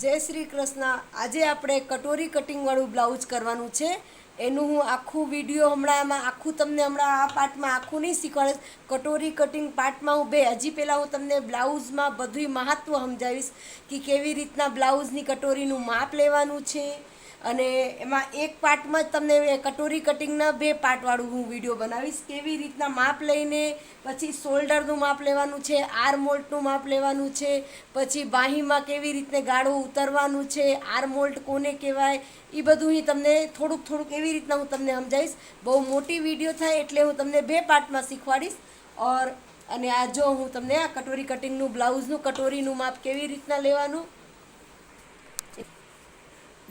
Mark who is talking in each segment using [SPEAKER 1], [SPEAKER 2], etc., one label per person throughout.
[SPEAKER 1] જય શ્રી કૃષ્ણ. આજે આપણે કટોરી કટિંગવાળું બ્લાઉઝ કરવાનું છે. એનું હું આખું વીડિયો હમણાં એમાં આખું તમને હમણાં આ પાર્ટમાં આખું નહીં શીખવાડીશ કટોરી કટિંગ પાર્ટમાં હું બે, હજી પહેલાં હું તમને બ્લાઉઝમાં બધુંય મહત્ત્વ સમજાવીશ કે કેવી રીતના બ્લાઉઝની કટોરીનું માપ લેવાનું છે અને એમાં એક પાર્ટમાં જ તમને કટોરી કટિંગના બે પાર્ટવાળું હું વીડિયો બનાવીશ. કેવી રીતના માપ લઈને, પછી શોલ્ડરનું માપ લેવાનું છે આર મોલ્ટનું માપ લેવાનું છે, પછી બાહીમાં કેવી રીતને ગાળું ઉતરવાનું છે આર મોલ્ટ કોને કહેવાય એ બધું હું તમને થોડુંક થોડુંક એવી રીતના હું તમને સમજાવીશ. બહુ મોટી વીડિયો થાય એટલે હું તમને બે પાર્ટમાં શીખવાડીશ. ઓર અને આ જો હું તમને આ કટોરી કટિંગનું, બ્લાઉઝનું, કટોરીનું માપ કેવી રીતના લેવાનું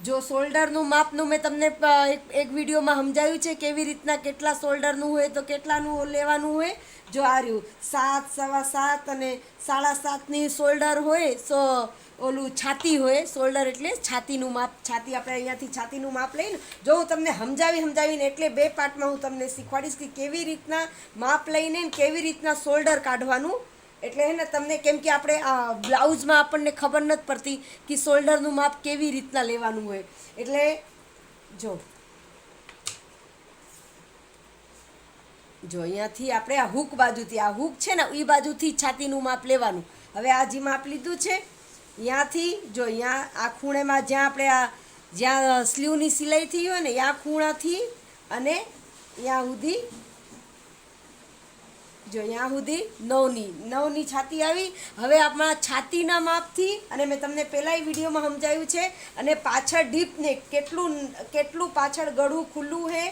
[SPEAKER 1] જો શોલ્ડરનું માપનું મેં તમને એક એક વિડીયોમાં સમજાવ્યું છે કેવી રીતના કેટલા શોલ્ડરનું હોય તો કેટલાનું લેવાનું હોય. જો આ રહ્યું, સાત, સવા સાત અને સાડા સાતની શોલ્ડર હોય સો ઓલું છાતી હોય શોલ્ડર એટલે છાતીનું માપ, છાતી આપણે અહીંયાથી છાતીનું માપ લઈને, જો હું તમને સમજાવી, સમજાવીને એટલે બે પાર્ટમાં હું તમને શીખવાડીશ કે કેવી રીતના માપ લઈને કેવી રીતના શોલ્ડર કાઢવાનું એટલે હે ને તમને કેમ કે આપણે આ બ્લાઉઝમાં આપણને ખબર નથી પડતી કે શોલ્ડરનું માપ કેવી રીતના લેવાનું હોય. એટલે જો. જો અહીંયાથી આપણે આ હુક બાજુથી, આ હુક છે ને એ બાજુથી છાતીનું માપ લેવાનું. હવે આ જે માપ લીધું છે, અહીંયાથી જો અહીંયા આ ખૂણેમાં જ્યાં આપણે આ, જ્યાં સ્લીવની સિલાઈ થઈ હોય ને આ ખૂણાથી અને ત્યાં સુધી જો અહીંયા સુધી નવની નવની છાતી આવી. હવે આપણા છાતીના માપથી, અને મેં તમને પહેલાંય વિડીયોમાં સમજાવ્યું છે, અને પાછળ ડીપને કેટલું કેટલું પાછળ ગળું ખુલ્લું છે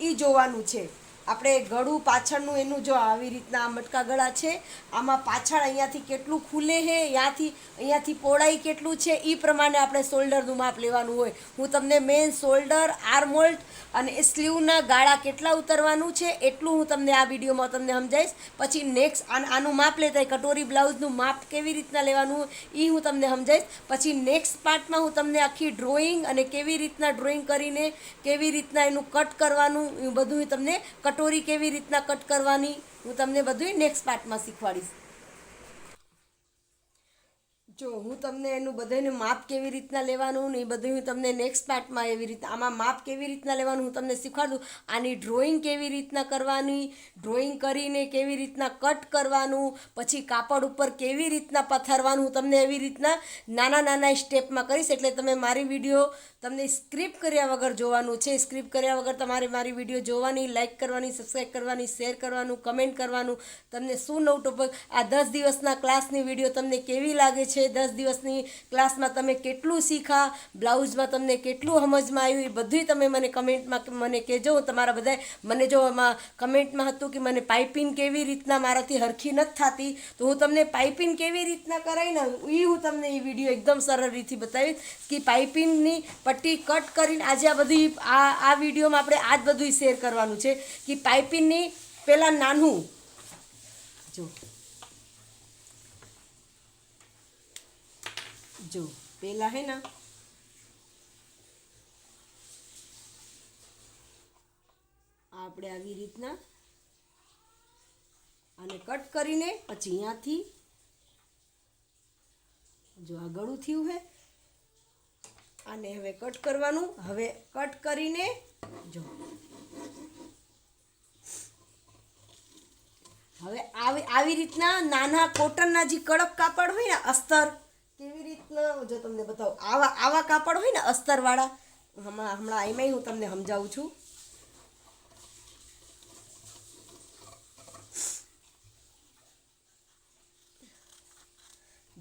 [SPEAKER 1] એ જોવાનું છે. આપણે ગળું પાછળનું એનું જો આવી રીતના આ મટકા ગળા છે, આમાં પાછળ અહીંયાથી કેટલું ખુલે છે અહીંયાથી અહીંયાથી પહોળાઈ કેટલું છે એ પ્રમાણે આપણે શોલ્ડરનું માપ લેવાનું હોય. હું તમને મેન શોલ્ડર આર્મોલ્ટ અને સ્લીવના ગાળા કેટલા ઉતરવાનું છે, એટલું હું તમને આ વિડીયોમાં તમને સમજાવીશ પછી નેક્સ્ટ આનું માપ લેતા કટોરી બ્લાઉઝનું માપ કેવી રીતના લેવાનું એ હું તમને સમજાવીશ પછી નેક્સ્ટ પાર્ટમાં હું તમને આખી ડ્રોઈંગ અને કેવી રીતના ડ્રોઈંગ કરીને, કેવી રીતના એનું કટ કરવાનું, એ બધું તમને કટોરી કેવી રીતના કટ કરવાની, હું તમને બધું નેક્સ્ટ પાર્ટમાં શીખવાડીશ. જો, હું તમને એનું બધાને માપ કેવી રીતના લેવાનું ને એ બધું હું તમને નેક્સ્ટ પાર્ટમાં એવી રીતે આમાં માપ કેવી રીતના લેવાનું હું તમને શીખવાડું, આની ડ્રોઈંગ કેવી રીતના કરવાની ડ્રોઈંગ કરીને કેવી રીતના કટ કરવાનું, પછી કાપડ ઉપર કેવી રીતના પથારવાનું હું તમને એવી રીતના નાના નાના સ્ટેપમાં કરીશ, એટલે તમે મારી વીડિયો તમને સ્ક્રિપ્ટ કર્યા વગર જોવાનું છે. સ્ક્રિપ્ટ કર્યા વગર તમારે મારી વીડિયો જોવાની લાઇક કરવાની સબસ્ક્રાઈબ કરવાની શેર કરવાનું કમેન્ટ કરવાનું. તમને શું નવું ટોપિક આ દસ દિવસના ક્લાસની વીડિયો તમને કેવી લાગે છે? દસ દિવસની ક્લાસમાં તમે કેટલું શીખા? બ્લાઉઝમાં તમને કેટલું સમજમાં આવ્યું? એ બધુંય તમે મને કમેન્ટમાં મને કહેજો. હું તમારા બધાએ મને જો એમાં કમેન્ટમાં હતું કે મને પાઇપિંગ કેવી રીતના મારાથી હરખી નથી થતી, તો હું તમને પાઇપિંગ કેવી રીતના કરાવીને એ હું તમને એ વીડિયો એકદમ સરળ રીતે બતાવીશ કે પાઇપિંગની પટ્ટી કટ કરીને આજે આ બધી આ આ વિડીયોમાં આપણે આ જ બધું શેર કરવાનું છે કે પાઇપિંગની પહેલાં નાનું જો જો પેલા હે ને આપણે આવી રીતના આને કટ કરીને પછી અહીંયાથી જો આ ગળું થયું હે આને હવે કટ કરવાનું. હવે કટ કરીને જો. હવે આવી આવી રીતના નાના કોટનના જે કડક કાપડ હોય ને, અસ્તર, કેવી રીતના, જો તમને બતાવું, આવા આવા કાપડ હોય ને, અસ્તરવાળા, હમણાં હમણાં એમાંય હું તમને સમજાવું છું.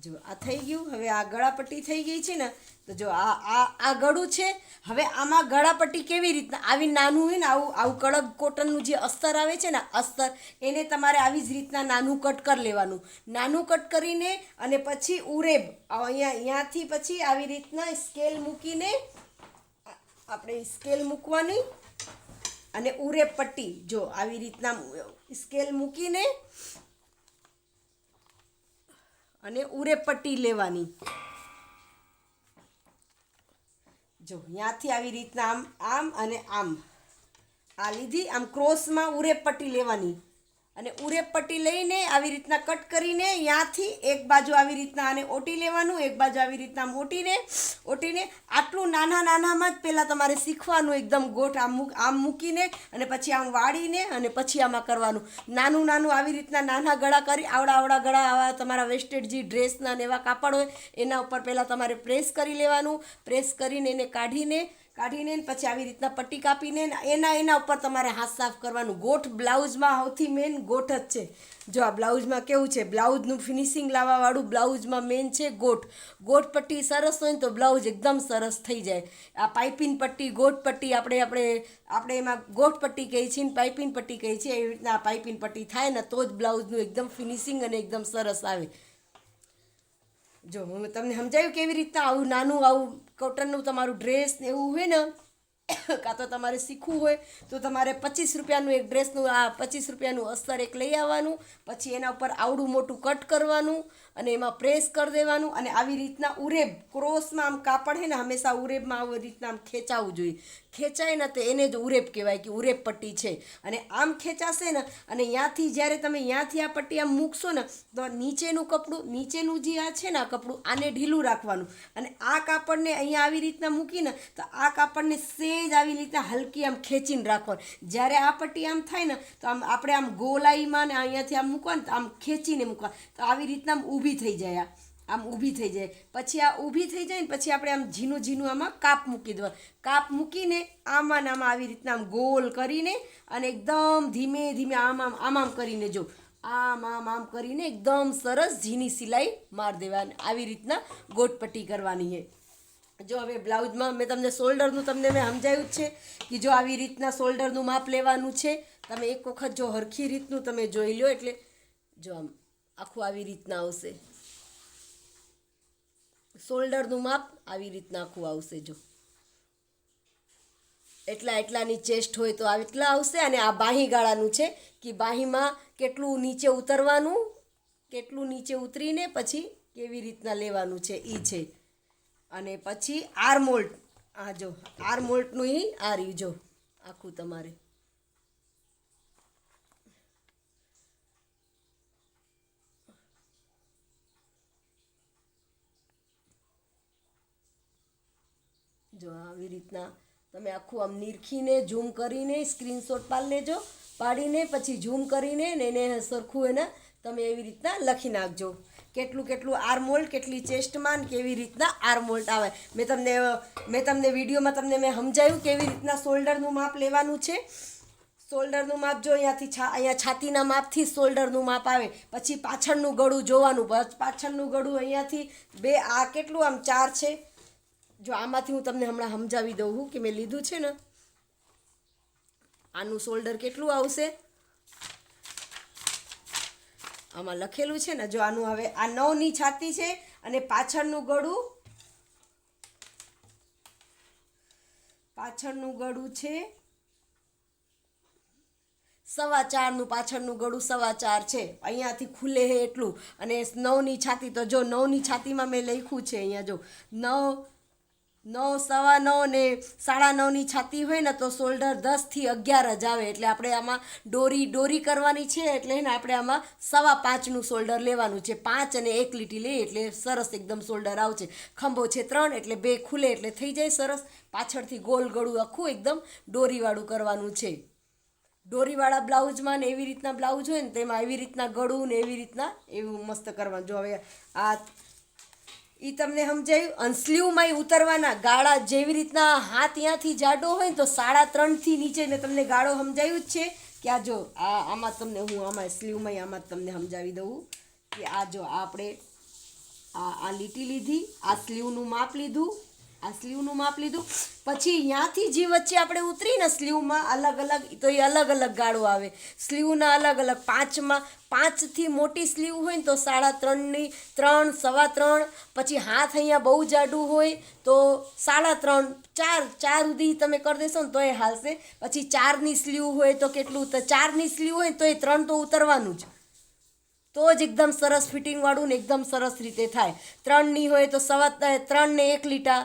[SPEAKER 1] જો આ થઈ ગયું, હવે આ ગળાપટ્ટી થઈ ગઈ છે ને, તો જો આ આ આ ગળું છે, હવે આમાં ગળાપટ્ટી કેવી રીતના, આવી નાનું હોય ને, આવું આવું કડક કોટનનું જે અસ્તર આવે છે ને, અસ્તર, એને તમારે આવી જ રીતના નાનું કટ કરી લેવાનું. નાનું કટ કરીને અને પછી ઉરેબ અહીંયા, અહીંયાથી પછી આવી રીતના સ્કેલ મૂકીને, આપણે સ્કેલ મૂકવાની અને ઉરેબ પટ્ટી, જો આવી રીતના સ્કેલ મૂકીને અને ઉરે પટ્ટી લેવાની. જો ત્યાંથી આવી રીતના આમ આમ અને આમ. આ લીધી, આમ ક્રોસમાં ઉરે પટ્ટી લેવાની. અને ઉરેપટ્ટી લઈને આવી રીતના કટ કરીને ત્યાંથી એક બાજુ આવી રીતના આને ઓટી લેવાનું, એક બાજુ આવી રીતના આમ ઓટીને આટલું નાના નાનામાં જ પહેલાં તમારે શીખવાનું એકદમ ગોઠ આમ આમ મૂકીને અને પછી આમ વાળીને અને પછી આમાં કરવાનું. નાનું નાનું આવી રીતના નાના ગળા કરી, આવડા આવડા ગળા આવા તમારા વેસ્ટેડ જે ડ્રેસના ને એવા કાપડ હોય, એના ઉપર પહેલાં તમારે પ્રેસ કરી લેવાનું. પ્રેસ કરીને એને કાઢીને કાઢીને પછી આવી રીતના પટ્ટી કાપીને એના એના ઉપર તમારે હાથ સાફ કરવાનું. ગોઠ બ્લાઉઝમાં સૌથી મેન ગોઠ જ છે. જો આ બ્લાઉઝમાં કેવું છે? બ્લાઉઝનું ફિનિશિંગ લાવવાવાળું બ્લાઉઝમાં મેન છે ગોઠ. ગોઠ પટ્ટી સરસ હોય ને તો બ્લાઉઝ એકદમ સરસ થઈ જાય. આ પાઇપિંગ પટ્ટી, ગોઠ પટ્ટી આપણે આપણે આપણે એમાં ગોઠ પટ્ટી કહીએ છીએ પાઇપિંગ પટ્ટી કહીએ છીએ, એવી રીતના પાઇપિંગ પટ્ટી થાય ને તો જ બ્લાઉઝનું એકદમ ફિનિશિંગ અને એકદમ સરસ આવે. જો, હું તમને સમજાયું કેવી રીતના આવું નાનું આવું કોટનનું તમારું ડ્રેસ ને એવું હોય ને, કાં તો તમારે શીખવું હોય, તો તમારે પચીસ રૂપિયાનું એક ડ્રેસનું આ પચીસ રૂપિયાનું અસ્તર એક લઈ આવવાનું, પછી એના ઉપર આવડું મોટું કટ કરવાનું અને એમાં પ્રેસ કરી દેવાનું અને આવી રીતના ઉરેબ, ક્રોસમાં આમ કાપડ છે ને, હંમેશા ઉરેબમાં આવી રીતના આમ ખેંચાવવું જોઈએ. ખેંચાય ને તો એને જ ઉરેબ કહેવાય કે ઉરેબ પટ્ટી છે. અને આમ ખેંચાશે ને, અને ત્યાંથી જ્યારે તમે ત્યાંથી આ પટ્ટી આમ મૂકશો ને, તો નીચેનું કપડું, નીચેનું જે આ છે ને આ કપડું, આને ઢીલું રાખવાનું. અને આ કાપડને અહીંયા આવી રીતના મૂકીને તો આ કાપડને સેજ આવી રીતના હલકી આમ ખેંચીને રાખવાનું. જ્યારે આ પટ્ટી આમ થાય ને, તો આમ આપણે આમ ગોલાઈમાં ને અહીંયાથી આમ મૂકવાનું, તો આમ ખેંચીને મૂકવા તો આવી રીતના આમ ઊભી થઈ જાય આમ ઊભી થઈ જાય. પછી આ ઊભી થઈ જાય ને પછી આપણે આમ ઝીનું ઝીનું આમાં કાપ મૂકી દેવા કાપ મૂકીને આમાં આમાં આવી રીતના આમ ગોલ કરીને અને એકદમ ધીમે ધીમે આમ આમ આમ આમ કરીને જો, આમ આમ આમ કરીને એકદમ સરસ ઝીની સિલાઈ માર દેવાની. આવી રીતના ગોટપટ્ટી કરવાની છે. જો હવે બ્લાઉઝમાં મેં તમને શોલ્ડરનું તમને મેં જ છે કે જો આવી રીતના શોલ્ડરનું માપ લેવાનું છે. તમે એક વખત જો હરખી રીતનું તમે જોઈ લો એટલે જો આમ આખું આવી રીતના આવશે. શોલ્ડરનું માપ આવી રીતના આખું આવશે જો. એટલા એટલાની ચેસ્ટ હોય તો આ એટલા આવશે અને આ બાહી ગાળાનું છે કે બાહીમાં કેટલું નીચે ઉતરવાનું, કેટલું નીચે ઉતરીને પછી કેવી રીતના લેવાનું છે એ છે. અને પછી આર્મોલ્ટ, આ જો, આર્મોલ્ટનું એ આ રહ્યું જો, આખું તમારે. જો આવી રીતના તમે આખું આમ નીરખીને ઝૂમ કરીને સ્ક્રીનશોટ પાડી લેજો, પાડીને પછી ઝૂમ કરીને ને એને સરખું એને તમે એવી રીતના લખી નાખજો. કેટલું કેટલું આર્મોલ્ડ કેટલી ચેસ્ટમાં ને કેવી રીતના આર્મોલ્ટ આવે. મેં તમને મેં તમને વિડીયોમાં તમને મેં સમજાવ્યું કેવી રીતના શોલ્ડરનું માપ લેવાનું છે. શોલ્ડરનું માપ જો અહીંયાથી છા, અહીંયા છાતીના માપથી શોલ્ડરનું માપ આવે, પછી પાછળનું ગળું જોવાનું, પાછળનું ગળું અહીંયાથી બે, આ કેટલું આમ ચાર છે? જો આમાંથી હું તમને હમણાં સમજાવી દઉં છું કે મેં લીધું છે ને, આનું શોલ્ડર કેટલું આવશે? આમાં લખેલું છે ને, જો આનું હવે આ નવની છાતી છે અને પાછળનું ગળું પાછળનું ગળું છે સવા ચારનું, પાછળનું ગળું સવા ચાર છે. અહીંયાથી ખુલે હે એટલું. અને નવની છાતી, તો જો નવની છાતીમાં મેં લખ્યું છે અહીંયા જો, નવ નવ, સવા નવ ને સાડા નવની છાતી હોય ને તો શોલ્ડર દસથી અગિયાર જ આવે. એટલે આપણે આમાં દોરી દોરી કરવાની છે એટલે ને આપણે આમાં સવા પાંચનું શોલ્ડર લેવાનું છે. પાંચ અને એક લીટી લઈએ એટલે સરસ એકદમ શોલ્ડર આવશે. ખંભો છે ત્રણ એટલે બે ખુલે એટલે થઈ જાય સરસ. પાછળથી ગોલ ગળું આખું એકદમ દોરીવાળું કરવાનું છે. દોરીવાળા બ્લાઉઝમાં ને એવી રીતના બ્લાઉઝ હોય ને તેમાં એવી રીતના ગળું ને એવી રીતના એવું મસ્ત કરવાનું. જો હવે આ એ તમને સમજાયું? અને સ્લીવમાં ઉતરવાના ગાળા જેવી રીતના હાથ ત્યાંથી જાડો હોય તો સાડા ત્રણથી નીચે મેં તમને ગાળો સમજાયું જ છે કે આ જો, આ આમાં તમને હું આમાં સ્લીવમાં આમાં તમને સમજાવી દઉં કે આ જો આપણે આ આ લીટી લીધી, આ સ્લીવનું માપ લીધું આ સ્લીવનું માપ લીધું. પછી ત્યાંથી જે વચ્ચે આપણે ઉતરીને સ્લીવમાં અલગ અલગ તો એ અલગ અલગ ગાળો આવે. સ્લીવના અલગ અલગ પાંચમાં, પાંચથી મોટી સ્લીવ હોય ને તો સાડા ત્રણની ત્રણ, સવા ત્રણ, પછી હાથ અહીંયા બહુ જાડું હોય તો સાડા ત્રણ, ચાર ચાર સુધી તમે કરી દેશો ને તો એ હાલશે. પછી ચારની સ્લીવ હોય તો કેટલું ચારની સ્લીવ હોય તો એ ત્રણ તો ઉતરવાનું જ. તો જ એકદમ સરસ ફિટિંગવાળું ને એકદમ સરસ રીતે થાય. ત્રણની હોય તો સવા ત્રણ ને એક લીટા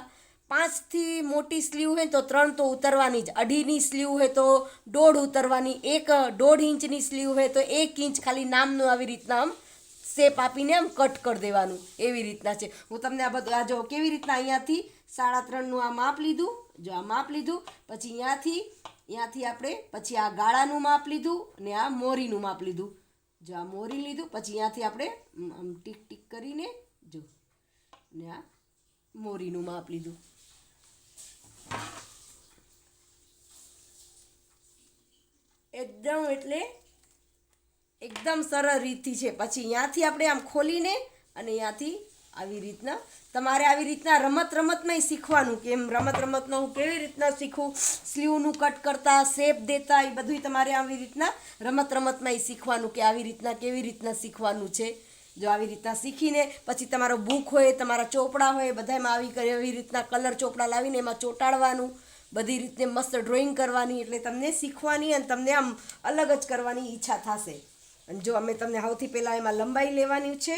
[SPEAKER 1] પાંચથી મોટી સ્લીવ હોય તો ત્રણ તો ઉતરવાની જ. અઢીની સ્લીવ હોય તો દોઢ ઉતરવાની, એક દોઢ ઇંચની સ્લીવ હોય તો એક ઇંચ ખાલી નામનું આવી રીતના આમ શેપ આપીને આમ કટ કરી દેવાનું. એવી રીતના છે. હું તમને આ બધું આ જો કેવી રીતના અહીંયાથી સાડા ત્રણનું આ માપ લીધું, જો આ માપ લીધું, પછી અહીંયાથી અહીંયાથી આપણે પછી આ ગાળાનું માપ લીધું ને આ મોરીનું માપ લીધું. જો આ મોરી લીધું, પછી અહીંયાથી આપણે આમ ટીક ટીક કરીને જો, ને આ મોરીનું માપ લીધું. એકદમ એટલે એકદમ સરળ રીતથી છે. પછી ત્યાંથી આપણે આમ ખોલીને અને અહીંયાથી આવી રીતના તમારે આવી રીતના રમત રમતમાંય શીખવાનું કે એમ રમત રમતમાં હું કેવી રીતના શીખું, સ્લીવનું કટ કરતા, શેપ દેતા, એ બધું તમારે આવી રીતના રમત રમતમાંય શીખવાનું કે આવી રીતના કેવી રીતના શીખવાનું છે. જો આવી રીતના શીખીને પછી તમારો બુક હોય, તમારા ચોપડા હોય બધામાં આવી એવી રીતના કલર ચોપડા લાવીને એમાં ચોંટાડવાનું બધી રીતે મસ્ત ડ્રોઈંગ કરવાની એટલે તમને શીખવાની અને તમને આમ અલગ જ કરવાની ઈચ્છા થશે. અને જો અમે તમને સૌથી પહેલાં એમાં લંબાઈ લેવાની છે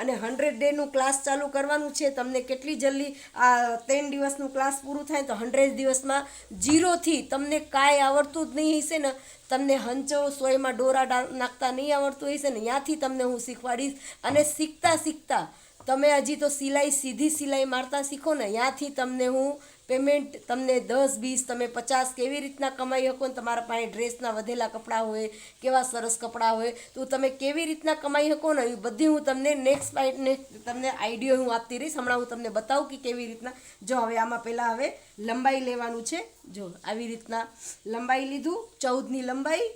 [SPEAKER 1] અને હંડ્રેડ ડેનું ક્લાસ ચાલુ કરવાનું છે, તમને કેટલી જલ્દી આ ત્રણ દિવસનું ક્લાસ પૂરું થાય તો હંડ્રેડ દિવસમાં જીરોથી તમને કાંઈ આવડતું જ નહીં હશે ને, તમને હંચો સોયમાં ડોરા નાખતા નહીં આવડતું હશે ને ત્યાંથી તમને હું શીખવાડીશ. અને શીખતા શીખતા તમે હજી તો સિલાઈ સીધી સિલાઈ મારતા શીખો ને ત્યાંથી તમને હું પેમેન્ટ તમને દસ, વીસ, તમે પચાસ કેવી રીતના કમાઈ શકો ને, તમારા પાસે ડ્રેસના વધેલા કપડાં હોય, કેવા સરસ કપડાં હોય, તો તમે કેવી રીતના કમાઈ શકો ને, એ બધી હું તમને નેક્સ્ટ પાઇટને તમને આઈડિયો હું આપતી રહીશ. હમણાં હું તમને બતાવું કે કેવી રીતના, જો હવે આમાં પહેલાં હવે લંબાઈ લેવાનું છે. જો આવી રીતના લંબાઈ લીધું, ચૌદની લંબાઈ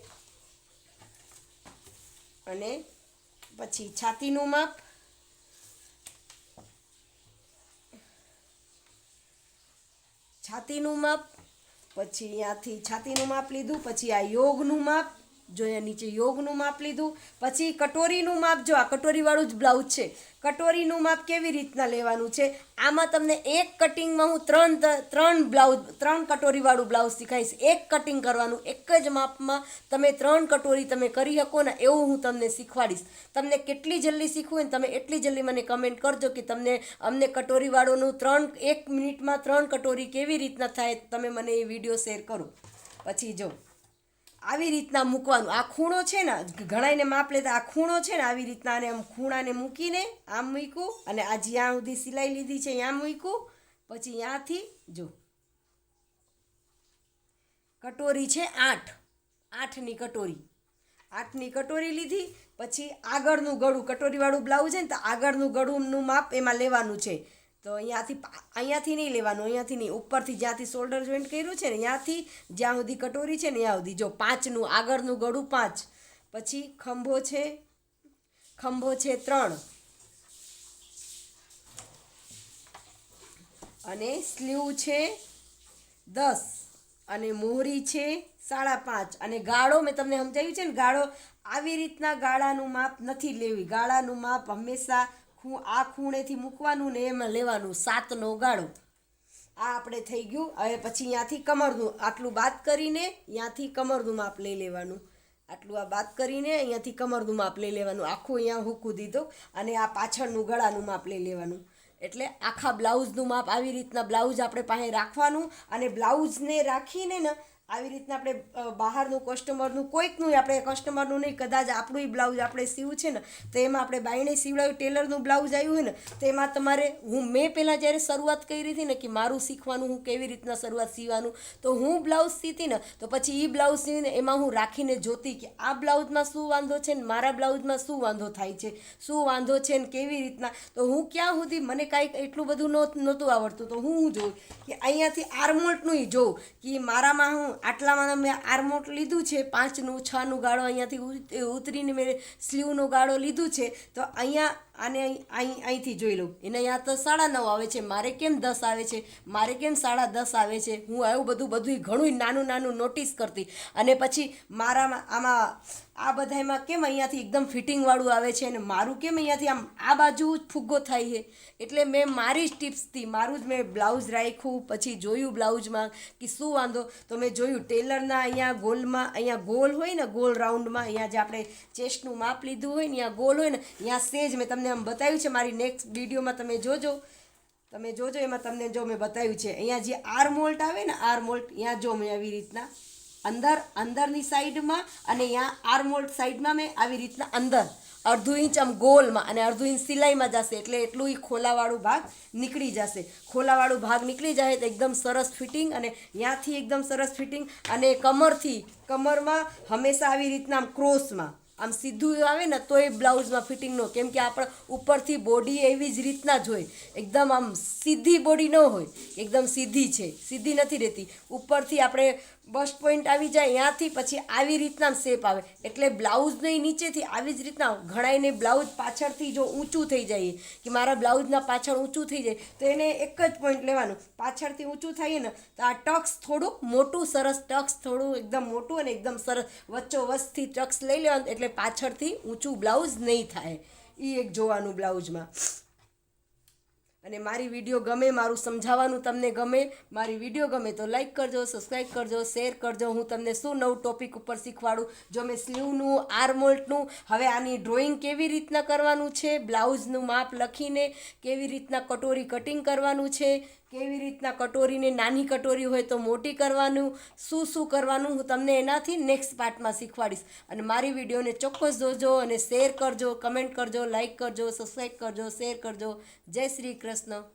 [SPEAKER 1] અને પછી છાતીનું માપ છાતીનું માપ પછી અહીંયાથી છાતીનું માપ લીધું પછી આ યોગનું માપ જો અહીંયા નીચે યોગનું માપ લીધું, પછી કટોરીનું માપ, જો આ કટોરીવાળું જ બ્લાઉઝ છે, કટોરીનું માપ કેવી રીતના લેવાનું છે? આમાં તમને એક કટિંગમાં હું ત્રણ ત્રણ બ્લાઉઝ, ત્રણ કટોરીવાળું બ્લાઉઝ શીખાઈશ. એક કટિંગ કરવાનું, એક જ માપમાં તમે ત્રણ કટોરી તમે કરી શકો ને એવું હું તમને શીખવાડીશ. તમને કેટલી જલ્દી શીખવું ને તમે એટલી જલ્દી મને કમેન્ટ કરજો કે તમને, અમને કટોરીવાળોનું ત્રણ, એક મિનિટમાં ત્રણ કટોરી કેવી રીતના થાય, તમે મને એ વીડિયો શેર કરો. પછી જો આવી રીતના મૂકવાનું. આ ખૂણો છે ને ઘણાઈને માપ લેતા આ ખૂણો છે ને, આવી રીતના આમ ખૂણાને મૂકીને આમ મૂક્યું અને આ જ્યાં સુધી સિલાઈ લીધી છે ત્યાં મૂક્યું. પછી ત્યાંથી જો. કટોરી છે આઠ. આઠની કટોરી. આઠની કટોરી લીધી, પછી આગળનું ગળું, કટોરીવાળું બ્લાઉઝ છે ને, તો આગળનું ગળુંનું માપ એમાં લેવાનું છે. તો અહીંયાથી અહીંયાથી નહીં લેવાનું, અહીંયાથી નહીં. ઉપરથી જ્યાંથી શોલ્ડર જોઈન્ટ કર્યું છે ને, ત્યાંથી જ્યાં સુધી કટોરી છે ને, ત્યાં સુધી. જો પાંચનું, આગળનું ગળું પાંચ. પછી ખંભો છે ખંભો છે ત્રણ. અને સ્લીવ છે દસ. અને મોહરી છે સાડા પાંચ. અને ગાળો મેં તમને સમજાવ્યું છે ને, ગાળો આવી રીતના ગાળાનું માપ નથી લેવી. ગાળાનું માપ હંમેશા ખૂ આ ખૂણેથી મૂકવાનું ને એમાં લેવાનું, સાતનો ગાળો. આ આપણે થઈ ગયું. હવે પછી ત્યાંથી કમરનું, આટલું બાદ કરીને ત્યાંથી કમરનું માપ લઈ લેવાનું. આટલું આ બાદ કરીને અહીંયાથી કમરનું માપ લઈ લેવાનું. આખું અહીંયા હૂકું દીધું અને આ પાછળનું ગળાનું માપ લઈ લેવાનું. એટલે આખા બ્લાઉઝનું માપ આવી રીતના બ્લાઉઝ આપણે પાસે રાખવાનું અને બ્લાઉઝને રાખીને ને આવી રીતના આપણે બહારનું કસ્ટમરનું કોઈકનું આપણે કસ્ટમરનું નહીં, કદાચ આપણું બ્લાઉઝ આપણે સીવું છે ને, તો એમાં આપણે બાયણે સીવડાવ્યું, ટેલરનું બ્લાઉઝ આવ્યું હોય ને, તો એમાં તમારે, હું મેં પહેલાં જ્યારે શરૂઆત કરી હતી ને કે મારું શીખવાનું, હું કેવી રીતના શરૂઆત સીવાનું તો હું બ્લાઉઝ સીતી ને, તો પછી એ બ્લાઉઝ સીવીને એમાં હું રાખીને જોતી કે આ બ્લાઉઝમાં શું વાંધો છે ને, મારા બ્લાઉઝમાં શું વાંધો થાય છે, શું વાંધો છે ને, કેવી રીતના, તો હું ક્યાં સુધી, મને કાંઈક એટલું બધું નહોત આવડતું, તો હું હું જોઉં કે અહીંયાથી આર્મોલ્ટનું જોઉં, કે મારામાં હું આટલામાં મેં આર્મોટ લીધું છે, પાંચનું, છનું ગાળો અહીંયાથી ઉતરીને મેં સ્લીવનો ગાળો લીધું છે, તો અહીંયા આને અહીં અહીં અહીંથી જોઈ લઉં. એને અહીંયા તો સાડા નવ આવે છે. મારે કેમ દસ આવે છે? મારે કેમ સાડા દસ આવે છે? હું આવું બધું બધું ઘણું નાનું નાનું નોટિસ કરતી. અને પછી મારામાં આમાં આ બધામાં કેમ અહીંયાથી એકદમ ફિટિંગવાળું આવે છે? અને મારું કેમ અહીંયાથી આમ આ બાજુ ફુગ્ગો થાય છે? એટલે મેં મારી જ ટિપ્સથી મારું જ મેં બ્લાઉઝ રાખ્યું, પછી જોયું બ્લાઉઝમાં કે શું વાંધો? તો મેં જોયું ટેલરના અહીંયા ગોલમાં, અહીંયા ગોલ હોય ને, ગોલ રાઉન્ડમાં અહીંયા જે આપણે ચેસ્ટનું માપ લીધું હોય ને, અહીંયા ગોલ હોય ને, અહીંયા સેજ મેં તમને આમ બતાવ્યું છે મારી નેક્સ્ટ વિડીયોમાં તમે જોજો. તમે જોજો, એમાં તમને જો મેં બતાવ્યું છે. અહીંયા જે આર મોલ્ટ આવે ને આર મોલ્ટ ત્યાં જો મેં આવી રીતના અંદર, અંદરની સાઈડમાં અને અહીંયા આર મોલ્ટ સાઈડમાં મેં આવી રીતના અંદર અડધું ઇંચ આમ ગોલમાં અને અડધું ઇંચ સિલાઈમાં જશે. એટલે એટલું એ ખોલાવાળું ભાગ નીકળી જશે. ખોલાવાળું ભાગ નીકળી જાય તો એકદમ સરસ ફિટિંગ અને ત્યાંથી એકદમ સરસ ફિટિંગ અને કમરથી, કમરમાં હંમેશા આવી રીતના આમ ક્રોસમાં આમ સીધું આવે ને તો એ બ્લાઉઝમાં ફિટિંગ ન કેમ કે આપણે ઉપરથી બોડી એવી જ રીતના જ હોય. એકદમ આમ સીધી બોડી ન હોય. એકદમ સીધી છે. સીધી નથી રહેતી. ઉપરથી આપણે બસ્ટ પોઈન્ટ આવી જાય ત્યાંથી પછી આવી રીતના શેપ આવે. એટલે બ્લાઉઝને નીચેથી આવી જ રીતના ઘણાઈને બ્લાઉઝ પાછળથી જો ઊંચું થઈ જાય, કે મારા બ્લાઉઝના પાછળ ઊંચું થઈ જાય, તો એને એક જ પોઈન્ટ લેવાનું. પાછળથી ઊંચું થાય ને, તો આ ટક્સ થોડુંક મોટું, સરસ ટક્સ થોડું એકદમ મોટું અને એકદમ સરસ વચ્ચોવચથી ટક્સ લઈ લેવાનું, એટલે પાછળથી ઊંચું બ્લાઉઝ નહીં થાય. એ એક જોવાનું બ્લાઉઝમાં અને મારી વીડિયો ગમે, મારું સમજાવવાનું તમને ગમે, મારી વીડિયો ગમે તો લાઈક કરજો સબસ્ક્રાઈબ કરજો શેર કરજો. હું તમને શું નવું ટોપિક ઉપર શીખવાડું? જો મેં સ્લીવનું, આર્મોલ્ટનું, હવે આની ડ્રોઈંગ કેવી રીતના કરવાનું છે? બ્લાઉઝનું માપ લખીને કેવી રીતના કટોરી કટિંગ કરવાનું છે? કેવી રીતના કટોરીને નાની કટોરી હોય તો મોટી કરવાનું, શું શું કરવાનું, હું તમને એનાથી નેક્સ્ટ પાર્ટમાં શીખવાડીશ. અને મારી વિડીયોને ચોક્કસ જોજો અને શેર કરજો કમેન્ટ કરજો લાઈક કરજો સબસ્ક્રાઈબ કરજો શેર કરજો. જય શ્રી કૃષ્ણ.